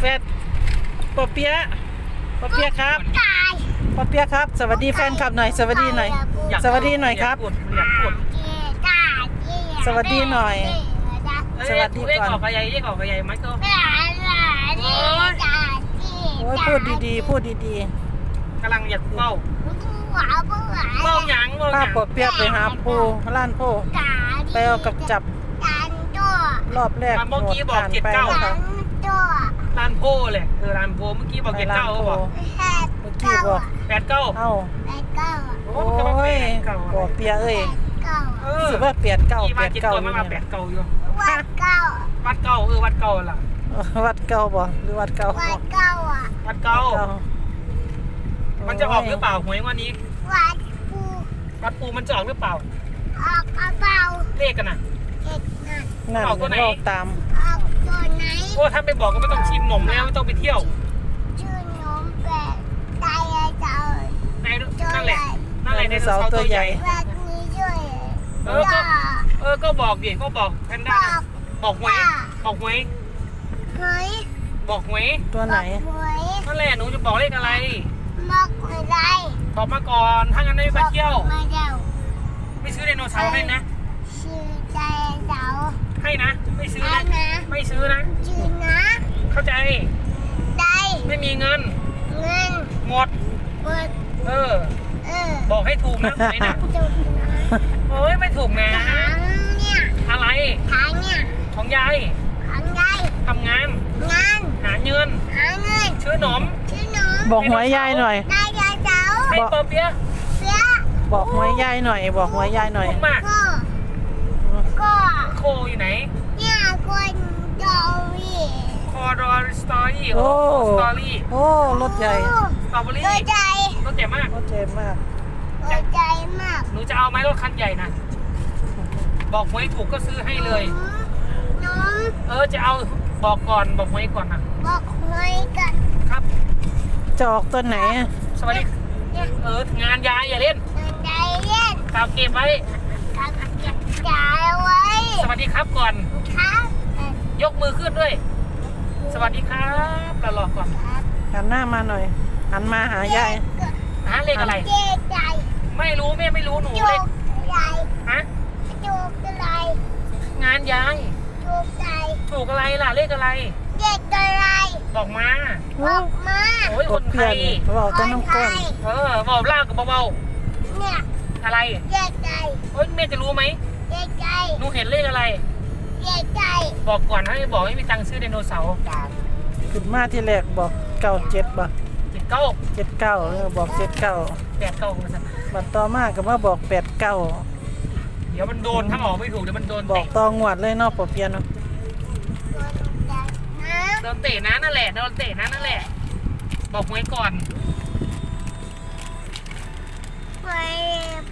แฟนปอเปียะปอเปียะครับตายปอเปียะครับ สวัสดีแฟนคลับหน่อย สวัสดีหน่อยอยากสวัสดีหน่อยครับ อยากพูดอยากพูดสวัสดีหน่อย สวัสดีก่อนเรียกออกกระใหญ่เรียกออกกระใหญ่ไหมก็โอ้ยพูดดีๆ พูดดีกำลังอยากเฝ้าหวาเบื่อเฝ้าหยังเฝ้าๆหป้ายังปอเปียะไปหาปูร้านปูไปเอากับจับกันตัวรอบแรกเมื่อกี้บอกผ่านเจ็ดไปเก้าแล้วคกัรับนตัว ลานโพเลยเออลานโพเมื่อกี้บอกเจ็ดเก้าเขาบอกแค่เมื่อกี้บอกแปดเก้าเอ้าแปดเก้าโอ้โอ้มันก็มาแปยดเก้าปอเปียะเอ้ยเก้าเอรู้อสึกว่าเปลี่ยนเก้าที่เปมาลี่ยนเจ็ดเก้าตัวอยู่มันมาแปเนี่ยดเก้าอยู่วัดเก้าวัดเก้าเออวัดเก้าล่ะวัดเก้าบ่หรือวัดเก้าวัดเก้าอะวัดเก้าเก้ามันจะออกหรือเปล่าหวยวันนี้วัดปูวัดปูมันจะออกหรือเปล่าออกกระเป๋าเลขกันนะเจ็ดนั่นนั่นเอาตัวไหนเราตามออ กตัวไหนโอ้ถ้าไปบอกก็ไม่ต้องชิมหนมแล้วไม่ต้องไปเที่ยวชื่อนมแปดไดอะเจ้าในนั่นแหละนั่นแหละในเสาร์ตัวใหญ่วัดนี้ช่วยเออก็เออก็บอกดิก็บอกแพนบด้าอกบอกหวยบอกหวยเฮ้ยบอกหวยตัวไหนบอกหวยนั่นแหละหนูจะบอกเลขอะไรบอกอะไรบอกมาก่อนถ้างั้นไม่ไปเที่ยวมาเดี๋ยวไม่ซื้อไดโนเสาร์ให้นะชื่อใจเสา ให้นะ ไม่ซื้ออันะนนะ ไม่ซื้อนะชื่อนะเข้าใจ ได้ไม่มีเงิน เงินหมด เปิดเออ เออบอกให้ถูกนะไหนนะจุดนะเฮ้ยไม่ถูกนะทางเนี่ยอะไรทางเนี่ยของยายทางใดทำงาน งานหาเงิน หาเงินชื่อหนม ชื่อหนูบอกหวยยายหน่อย ได้ยายเสาให้เปอร์เปียะเสียบอกหวยยายหน่อย บอกหวยยายหน่อยถูกมาก ก็ก็ โคอยู่ไหน เนี่ยคนเดาวีคอรอสตอรี่โอ้ สตอรี่โอ้รถใหญ่สตรอเบอรี่ตัวใจรถใหญ่มาก รถใหญ่มากตัวใจมากหนูจะเอาไหมรถคันใหญ่นะ บอกหวยถูกก็ซื้อให้เลย น้องเออจะเอาบอกก่อนบอกหวยก่อนนะบอกหวยกันครับ จะออกตัวไหนสวัสดี เนี่ยเอองานยายอย่าเล่น เดินใจเล่นกาวเก็บไว้ กับเก็บใจไว้ สวัสดีครับก่อน ครับยกมือขึ้นด้วย สวัสดีครับแล้วรอก่อนครับหันหน้ามาหน่อย หันมาหายายหาเลขอะไร เจ๊ใจไม่รู้แม่ไม่รู้หนูจุเลขกใจฮะจุกอะไร งานยายจุกใจถูกอะไรล่ะเลขอะไรเด็กอะไร บอกมาบอกมาโอ้ยกคดนเพื่ไทอนยเขาบอกต้นน้ำก้นเออบอกเล่ากับเบาเนี่ยๆอะไรเด็กใจเอ้ยแม่จะรู้ไหม เด็กใจหนูเห็นเลขอะไรเด็กใจบอกก่อนให้บอกให้มีตังค์ซื้อไดโนเสาร์ขึ้นมาที่แรกบอกเก้าเจ็ดบ่เจ็ดเก้าเจ็ดเก้าเออบอกเจ็ดเก้าแปดเก้าบัดต่อมาก็มาบอกแปดเก้าเดี๋ยวมันโดนถ้าออกไม่ถูกเดี๋ยวมันโดนบอกเตะตองวดเลยเนาะปอเปียะเนาะนะโดนเตะนะนั่นแหละโดนเตะนะนั่นแหละ บอกหวยก่อน ไป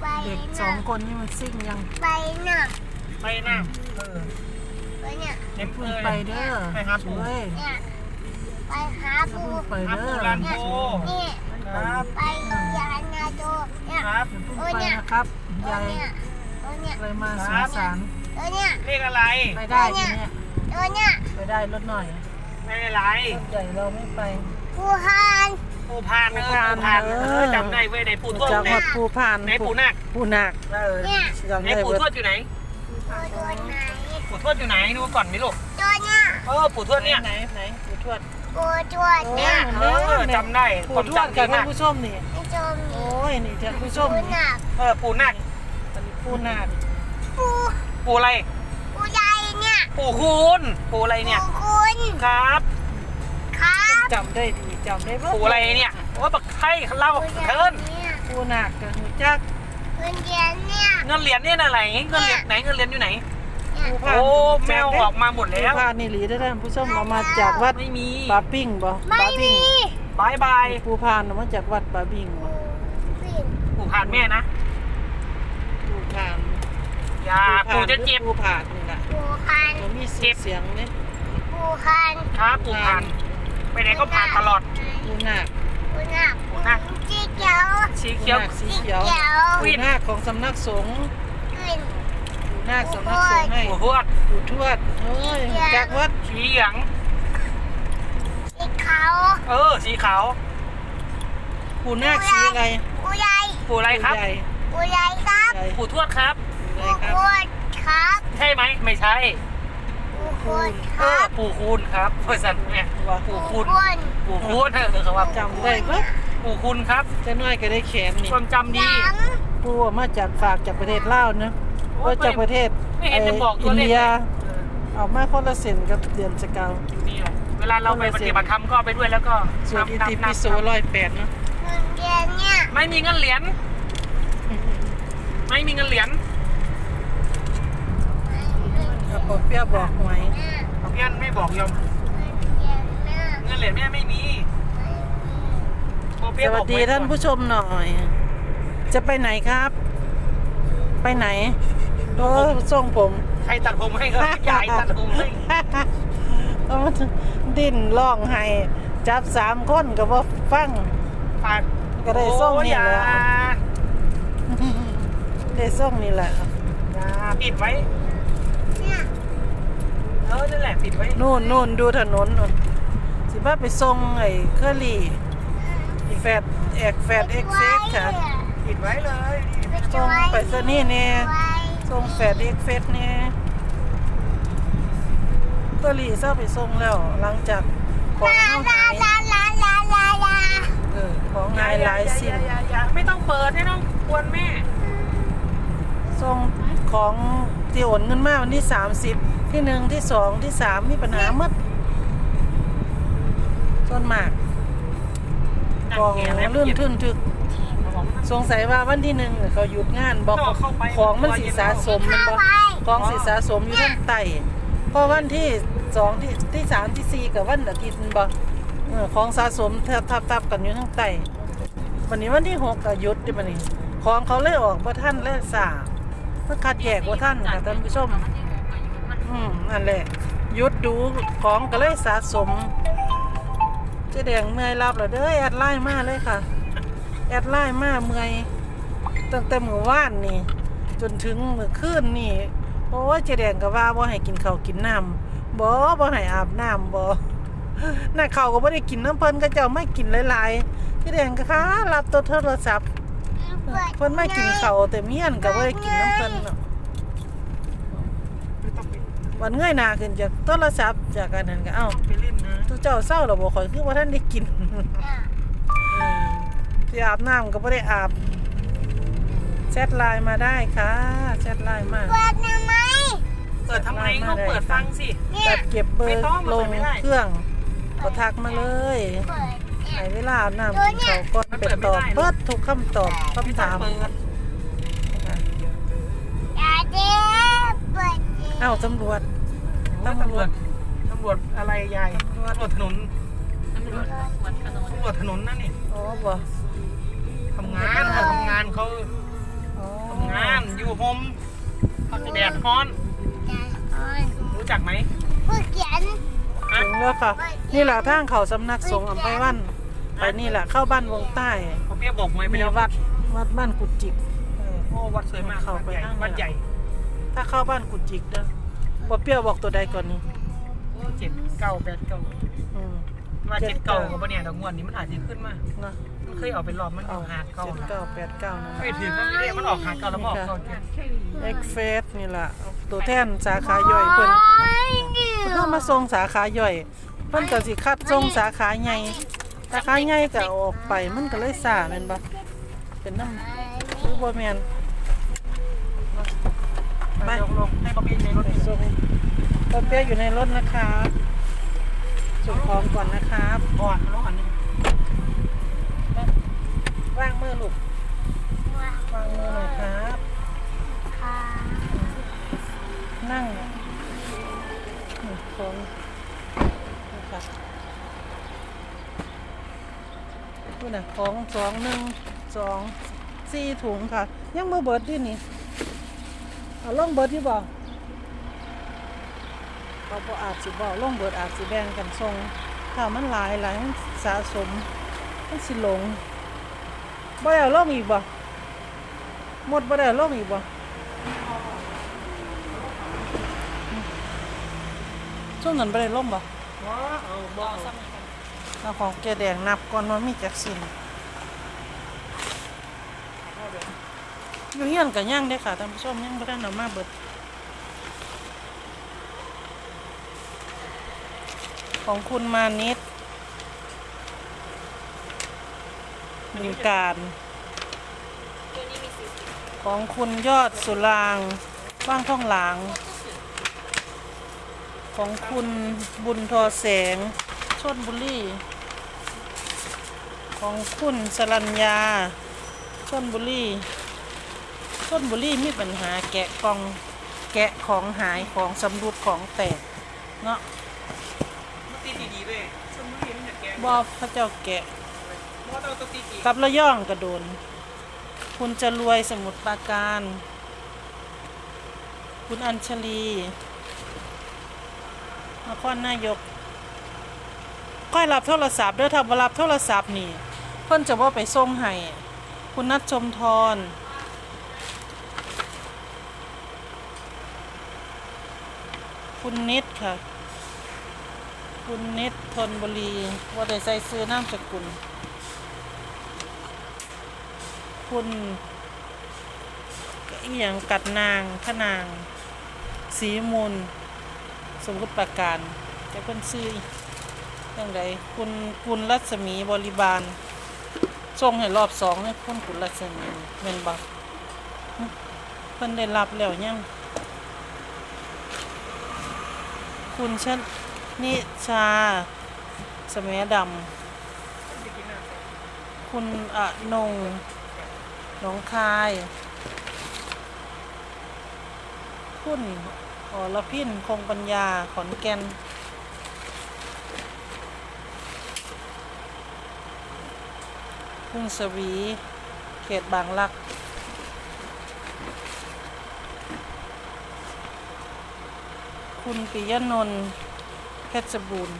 ไปเด็กสนะองคนนี่มันซิ่งยังไปนะไปนะเออไปเนี่ยเอ็มเพิ่เอ้งยไปเด้อไปหาปู่ ช่วยเนี่ยไปหาปูเพิ่งไปหาเด้ปู่อลานโพนี่ครับไปยานนาโดเนี่ยครับ เพิ่งไปนะครับตัวยายเนี่ยตัวเนี่ยเลยมาสงสารตัวเนี่ยเลขอะไรไปได้ทีเนี้ยตัวเนี่ยไปได้รถหน่อยไม่เป็นไรรถใหญ่เราไม่ไปปูฮาน ปูพานเออปูพานปูพานเอเอออจำได้เว้ยในปูทวดจากไหนวัดภูพานในปูนาคปูนาคเออเนี่ยจำในได้ปูเบิดทวดอยู่ไหน ตัวตัวไหนปูทวดอยู่ไหนดูก่อนมิลูกตัวเนี่ยเออปูทวดเนี่ยไหนไหนปูทวดปูตัวโอ้เนี่ยเออจำได้ปูความทวดจำดีกับท่ามานกผู้ชมนี่ไอ้โจมโอ้ยนี่ท่านผู้ชมปูนี่หนักเออปูนาคอันนี้ปูนาคปูปูอะไร ปูใหญ่เนี่ยปูคูณปูอะไรเนี่ย ปูคุณครับครับ จำได้ดีจำได้บ่ปูอะไรเนี่ยว่าบักไข่เล่าปูใหญ่เทินเนี่ยปูนาคกับหูจักเงินเดือนเนี่ยเงินเหรียญเนี่ยอะไรเงินเหรียญไหนเงินเหรียญอยู่ไหนเนี่ยปูพานโอ้แมวออกมาหมดปูแล้วพานนี่หลีได้อท่านผู้ชมเอามาจากวัดไม่มีปาปิ้งบ่ไม่ปาปิ้มีงบายบายปูพานเอามาจากวัดปาบิ้งบ่ปิ่นปูผ่านแม่นะปูพานอย่าปูจะเจ็บปูพานนี่ล่ะปูคันมันมีเสียงเสียงนี่ปูคันครับปูผ่าน ไปไหนก็ผ่านตลอด ปูนาคปูหนักปูหนักจีเขียวสีปูเขียวนาคสีเขียวเขียวปูนาคของสำนักสงฆ์กลิ่นปูนาคสำนักสงฆ์ให้ปูทวดปูทวดเฮ้ยจากวัดสีเหลืองสีาวเออสีขาวปู่นาคสีอะไรผู้ใหญ่ปู่อะไรครับใหญ่ผู้ใหญ่ครับใหญ่ปู่ทวดครับใหญ่ผู้ครับคนครับ ใช่ไหมไม่ใช่ผู้คนคเอรัอบปู่คูณครับบริษัทเนี่ย ปู่คูณคนปู่คูณเออเขาว่าจำได้ปะปู่คูณครับจะน้อยก็ได้แขนนี่ความจำดียังปู่มาจากฝากจากประเทศลาวเนอะโอ้ว่ายจากประเทศไม่เห็นจะบอกตัอิวนเลขเดียเลยเอามาคนละเส้นกับเดือนสกาวอยู่นี่แหละเวลาเราไปปฏิบัติธรรมก็เอาไปด้วยแล้วก็ส่วนอินับตินัปิบโสนับร้อยแปดเนอะเงินเดือนเนี่ยไม่มีเงินเหรียญไม่มีเงินเหรียญเอาปอเปียบอกหวยเพี้ยนไม่บอกยอมเงิ นเหรียญแม่ไม่มีโอสเปี๊ยะบวัอสกดีไก่อท่านผู้ชมหน่อย จะไปไหนครับ ไปไหนโอ้ส่งผม ใครตัดผมให้ก็ยายตัดผมให้เอามาดิ้นร้องไห้จับสามคนก็บ่ฟังฝากก็ได้ส่งนี่โอ้ยแหละอย่าได้ส่งนี่แหละอย่าปิดไว้เนี่ยเออนั่นแหละปิดไว้นู่นนู่นดูถนนนู่น สิว่าไปส่งไอ้เคอรี่แฟดแอกแฟดเอ็กเซ็กค่ะปิดไว้เลยส่งไปซะนี่แน่ไว้ส่งแฟดเอ็กเฟสแน่เคอรี่เศร้าไปส่งแล้ว หลังจากของลาเฮาลาหายลาลาลาลาลาเออของหายหลายสิ่งอย่าอย่าอย่าไม่ต้องเปิดไม่ต้องกวนแม่ส่งของที่โอนเงินมาวันที่สามสิบที่หนึ่งที่สองที่สามมีปัญหาหมด ส่วนมากกองลื่นทึนทึกสงสัยว่าวันที่หนึ่งเขาหยุดงานบอกของมันสีสะสมมันบอกของสีสะสมอยู่ทั้งไตเพราะวันที่สองที่ที่สามที่สี่กับวันอาทิตย์มันบอกเออของสะสมทับทับทับกันอยู่ทั้งไตวันนี้วันที่หกก็หยุดดิมันนี่ของเขาเลยออกว่าท่านเลยสาเพื่อคัดแยกว่าท่านค่ะท่านผู้ชมอืมนั่นแหละหยุดดูของก็เลยสะสมเจ๊แดงเมื่อยรับแล้วเด้อแอดไลน์มาเลยค่ะ แอดไลน์มาเมื่อยตั้งแต่มื้อวานนี่ จนถึงมื้อคืนนี่โอ้ยเจ๊แดงก็ว่าบ่ให้กินข้าวกินน้ำบ่บ่ให้อาบน้ำบ่น่ะข้าวก็บ่ได้กินน้ำเพิ่นก็เจ้าไม่กินหลายๆเจ๊แดงก็ค่ะรับตัวโทรศัพท์เพิ่นไม่กินข้าวแต่เมียนก็บ่ได้กินน้ำเพิ่นเนาะไม่ต้องไปวันเงยหน้าขึ้นจากโทรศัพท์จากอันนั้นก็เอ้าไปเล่นนะ ทุกเจ้าเศร้าแล้วบ่ข่อยคือว่าท่านได้กินที่อาบน้ำก็ไม่ได้อาบแชทไลน์มาได้ค่ะแชทไลน์มาเปิดทำไมเปิดทำไมต้องเปิดฟังสิเนี่จัยดเก็บเบอไม่ร์ต้องมันลเปิงดไม่ได้เครื่องก็ทักมาเลยเปิดเนี่ยไหนเวลาอาบน้ำกินข้าวก่อนมันเปิเป็นดไม่ตอบได้เปิดทุกคำตอบไม่คำต้อถางมเปิดอย่าเด้เปิดดิเอ้าตำรวจตำรวจตำ รวจอะไรยายตำรวจถนนตำรวจตำรวจถนนนั่นนี่อ๋อบ่ทำงานเขาทำงานเขาอ๋อทำงานอยู่โฮมเขาจะแดดร้อนอย่าอ่อนรู้จักไหมผู้เขียนฮะถึงแล้วค่ะ นี่แหละทางเขาสำนักสงฆ์อำไพวันไปนี่แหละเข้าบ้านวงใต้เขาเปียบอกมวยไปมีแล้ววัดวัดบ้านกุดจิกเออโอ้วัดสวยมากเข้าวัดไปใหญ่ข้างในวัดใหญ่ ถ้าเข้าบ้านกุดจิกเด้อบ่เปรี้ยวบอกตัวใดก่อนนี่โอ้ เจ็ดเก้าแปดเก้าอืม ว่าเจ็ดเก้ากับเนี่ยดอกงวดนี้มันอาจจะขึ้นมา เนาะมันเคยออกเป็นรอบมันอเอาอกหาดเก้าเจ็ดเก้าแปดเก้านะไม่ถึงนั่นไม่ได้มันออกหาดเก้าแล้วบอกเก้าเจ็ดเอ็กเฟสนี่ล่ะตัวแทนสาขาย่อยเพิ่นเพิ่นมาส่งสาขาย่อย เพิ่นก็สิคัดส่งสาขาใหญ่สาขาใหญ่ก็เอาออกไปมันก็เลยซ่าแม่นบ่เป็นน้ำหรือบ่แม่น ไป ลงลงให้ป๊อปปี้ในรถไปนี่ส่ง ตัวเปียอยู่ในรถนะครับส่งของก่อนนะครับก่อนรถอันนี้วางมือลูกวางมือหน่อยครับนั่งนี่ของนี่ค่ะนี่นะของสองหนึ่งสองสี่ถุงค่ะ ยังบ่เบิดดินี่เอาล่องเบิดที่บ่ เขาบ่อาจสิบ่ล่องเบิดอาจสิแบ่งกันส่งถ้ามันหลายหลายสะสมมันสิหลงบ่ได้ล่องอีกบ่หมดบ่ได้ล่องอีกบ่ช่วงนั้นไปได้ล่มบ่ว้าเอาบ้าเอาของแกแดงนับก่อนว่ามีจักสินอยู่เฮียนกับย่างได้ค่ะท่านผู้ชมยังบ่ได้นำมาเบิด ของคุณมานิดมีการ ของคุณยอดสุรางว่างท่องหลาง ของคุณบุญทอแสงชนบุรีของคุณสรัญญาชนบุรีชนบุรีมีปัญหาแกะกองแกะของหายของสำรุดของแตกเนาะ มันตีดีๆเลยสมุนไพรมันจะแกง บอบพระเจ้าแกะกับระย่องกระโดน คุณจะรวยสมุทรปราการ คุณอัญชลีนครนายก ค่อยรับโทรศัพท์เด้อถ้าบ่รับโทรศัพท์นี่ เพิ่นจะว่าไปส่งให้ คุณนัทชมทรคุณนิดค่ะ คุณนิดทนบุรีว่าได้ใส่ซื้อนามสกุล คุณอีหยังกัดนางขนาง สีมูล สมมุติประการจะเพิ่นซื้ออย่างไรคุณคุณรัศมีบริบาลส่งให้รอบสองเนี่ยคุณคุณรัศมีเมนบักเพิ่นได้รับแล้วยังคุณชน นิชา สมัยดำ คุณอนงหนองคาย คุณอรพินคงปัญญา ขอนแก่นคุณสวี เขตบางรักคุณปิยนนท์ ชรบูรณ์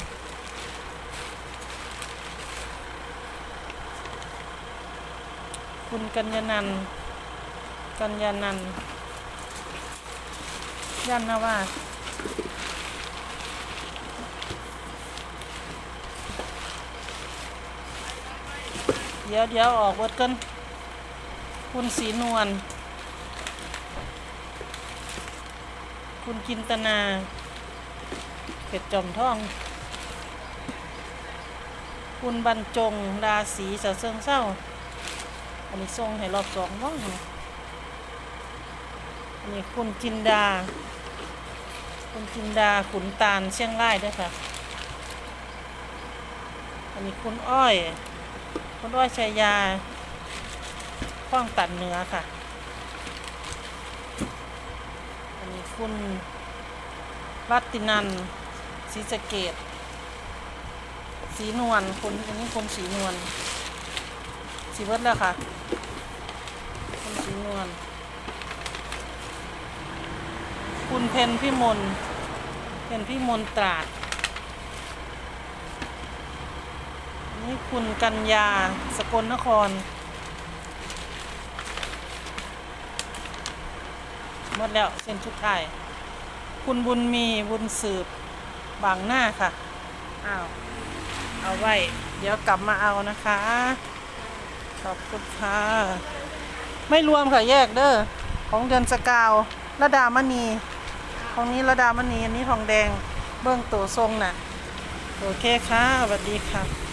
คุณกัญญานัน กัญญานันยันนาวาเดี๋ยวเดี๋ยวออกเบิดกัน คุณสีนวล คุณกินตนา เป็ดจอมท่อง คุณบรรจงดาสีเสาเซิงเศร้า อันนี้ส่งให้รอบสองบ้างอันนี้คุณจินดา คุณจินดาขุนตาลเชียงรายด้วยค่ะ อันนี้คุณอ้อย คุณอ้อยชัยยาข้องตัดเนื้อค่ะ อันนี้คุณรัตตินัน ศรีสะเกดสีนวลคุณอันนี้คุณสีนวลสีเบิดแล้วค่ะคุณสีนวลคุณเพนพี่มนเพนพี่มนตราด นี่คุณกัญญาสกลนครหมดแล้วเส้นชุดไทยคุณบุญมีบุญสืบ บางหน้าค่ะ อ้าว เอาไว้ เดี๋ยวกลับมาเอานะคะ ขอบคุณค่ะ ไม่รวมค่ะแยกเด้อ ของเดือนสกาวระดามณี ของนี้ระดามณี อันนี้ทองแดง เบื้องตัวทรงน่ะ โอเคค่ะสวัสดีค่ะ